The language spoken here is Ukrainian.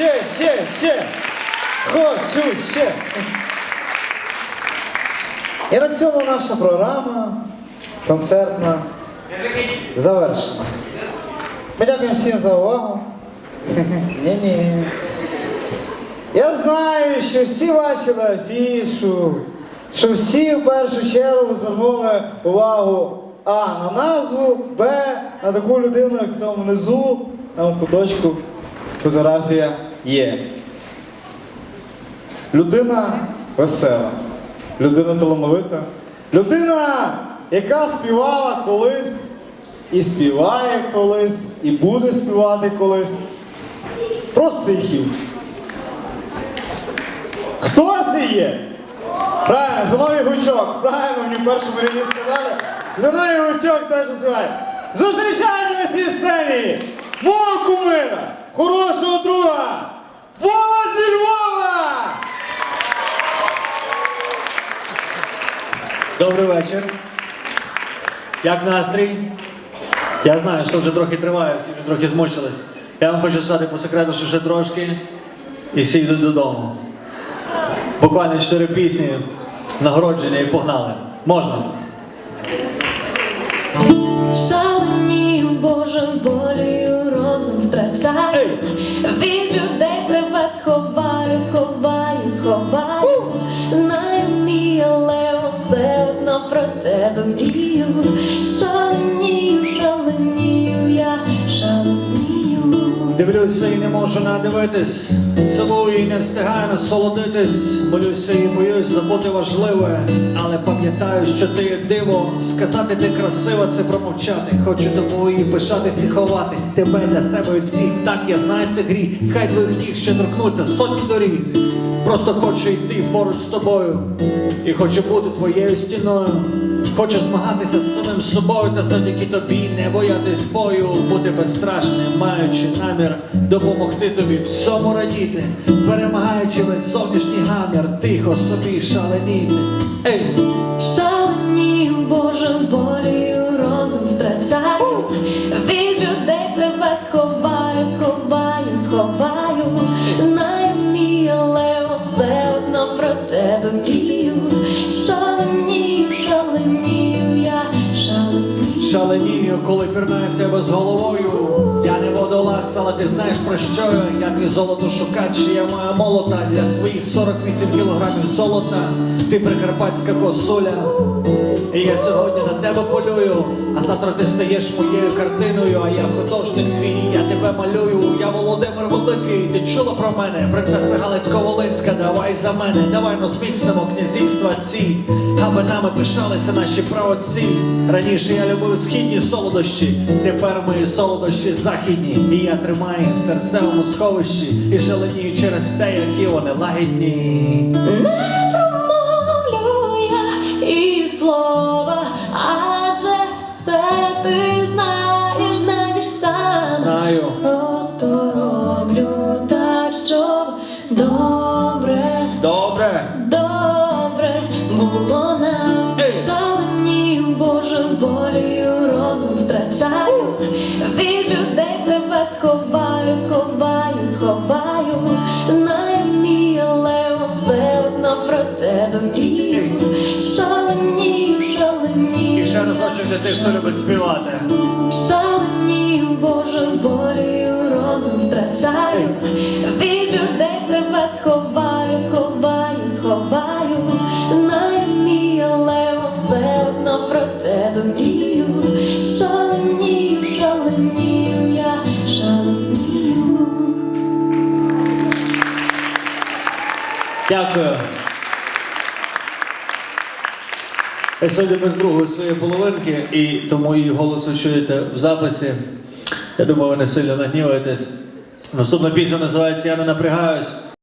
ще, ще, ще. Хочу ще. І на цьому наша програма концертна завершена. Ми дякуємо всім за увагу. Ні-ні. Я знаю, що всі бачили афішу, що всі в першу чергу звернули увагу А на назву, Б на таку людину, як там внизу, в куточку фотографія є. Людина весела, людина талановита, людина, яка співала колись, і співає колись, і буде співати колись. Про сихів. Хто це є? Правильно, Зиновій Гучок. Правильно, мені в першому ряді сказали. Зиновій Гучок теж співає. Зустрічайте на цій сцені мого кумира, хорошого вечір. Як настрій? Я знаю, що вже трохи триває, всі вже трохи змучились. Я вам хочу сказати по секрету, що ще трошки і всі йдуть додому. Буквально чотири пісні, нагородження і погнали. Можна? Шаленію Божим волею розум втрачаю. Від людей тебе сховаю, сховаю, сховаю. Про тебе мрію. Дивлюся і не можу надивитись, цілую і не встигаю насолодитись, молюся і боюсь забути важливе, але пам'ятаю, що ти є диво, сказати ти красива, це промовчати. Хочу тобою і пишатись і ховати тебе для себе від всіх. Так я знаю це гріх. Хай твоїх ніг ще торкнуться сотні доріг. Просто хочу йти поруч з тобою і хочу бути твоєю стіною. Хочу змагатися з самим собою та завдяки тобі не боятись бою, бути безстрашним, маючи намір допомогти тобі всьому радіти, перемагаючи весь зовнішній гамір, тихо собі шаленіти. Ей! Шалені, Боже волею коли пірнаю в тебе з головою. Я не водолаз, але ти знаєш про що я. Я твій золото шукач, я маю молота для своїх 48 кілограмів золота. Ти прикарпатська косуля. І я сьогодні на тебе полюю, а завтра ти стаєш моєю картиною, а я художник твій, я тебе малюю, Володимир Великий, ти чула про мене, принцеса Галицько-Волинська, давай за мене, давай ну зміцнемо князівства ці, аби нами пишалися наші праотці. Раніше я любив східні солодощі, тепер мої солодощі західні, і я тримаю в серцевому сховищі, і шаленію через те, які вони лагідні. Не промовлю я і слова, адже все ти добре, Добре. було нам. Ей! Шаленію Божим волею розум втрачаю. Від людей тебе сховаю, сховаю, сховаю. Знаю мій, але все одно про тебе мрію. Шаленію, І ще раз хочу для тих, хто любить співати. Шаленію Божим волею розум втрачаю. Дякую. Я сьогодні без другої своєї половинки, і тому її голос ви чуєте в записі. Я думаю, ви не сильно нагніваєтесь. Наступна пісня називається Я не напрягаюсь.